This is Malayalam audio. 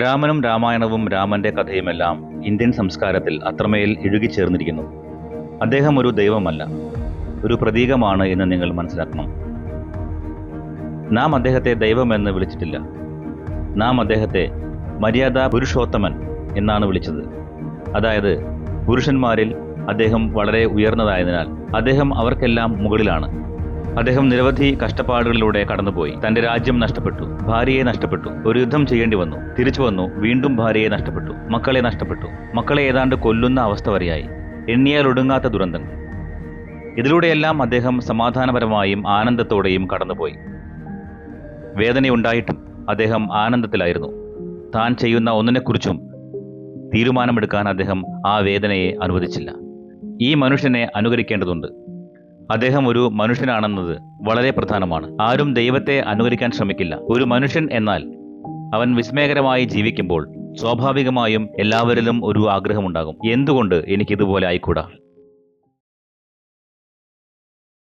രാമനും രാമായണവും രാമന്റെ കഥയുമെല്ലാം ഇന്ത്യൻ സംസ്കാരത്തിൽ അത്രമേൽ ഇഴുകിച്ചേർന്നിരിക്കുന്നു. അദ്ദേഹം ഒരു ദൈവമല്ല ഒരു പ്രതീകമാണ് എന്ന് നിങ്ങൾ മനസ്സിലാക്കണം. നാം അദ്ദേഹത്തെ ദൈവമെന്ന് വിളിച്ചിട്ടില്ല. നാം അദ്ദേഹത്തെ മര്യാദ പുരുഷോത്തമൻ എന്നാണ് വിളിച്ചത്. അതായത് പുരുഷന്മാരിൽ അദ്ദേഹം വളരെ ഉയർന്നതായതിനാൽ അദ്ദേഹം അവർക്കെല്ലാം മുകളിലാണ്. അദ്ദേഹം നിരവധി കഷ്ടപ്പാടുകളിലൂടെ കടന്നുപോയി. തന്റെ രാജ്യം നഷ്ടപ്പെട്ടു. ഭാര്യയെ നഷ്ടപ്പെട്ടു. ഒരു യുദ്ധം ചെയ്യേണ്ടി വന്നു. തിരിച്ചു വന്നു. വീണ്ടും ഭാര്യയെ നഷ്ടപ്പെട്ടു. മക്കളെ നഷ്ടപ്പെട്ടു. മക്കളെ ഏതാണ്ട് കൊല്ലുന്ന അവസ്ഥ വരെയായി. എണ്ണിയാൽ ഒടുങ്ങാത്ത ദുരന്തങ്ങൾ ഇതിലൂടെയെല്ലാം അദ്ദേഹം സമാധാനപരമായും ആനന്ദത്തോടെയും കടന്നുപോയി. വേദനയുണ്ടായിട്ടും അദ്ദേഹം ആനന്ദത്തിലായിരുന്നു. താൻ ചെയ്യുന്ന ഒന്നിനെക്കുറിച്ചും തീരുമാനമെടുക്കാൻ അദ്ദേഹം ആ വേദനയെ അനുവദിച്ചില്ല. ഈ മനുഷ്യനെ അനുകരിക്കേണ്ടതുണ്ട്. അദ്ദേഹം ഒരു മനുഷ്യനാണെന്നത് വളരെ പ്രധാനമാണ്. ആരും ദൈവത്തെ അനുകരിക്കാൻ ശ്രമിക്കില്ല. ഒരു മനുഷ്യൻ എന്നാൽ അവൻ വിസ്മയകരമായി ജീവിക്കുമ്പോൾ സ്വാഭാവികമായും എല്ലാവരിലും ഒരു ആഗ്രഹമുണ്ടാകും. എന്തുകൊണ്ട് എനിക്കിതുപോലെ ആയിക്കൂടാ?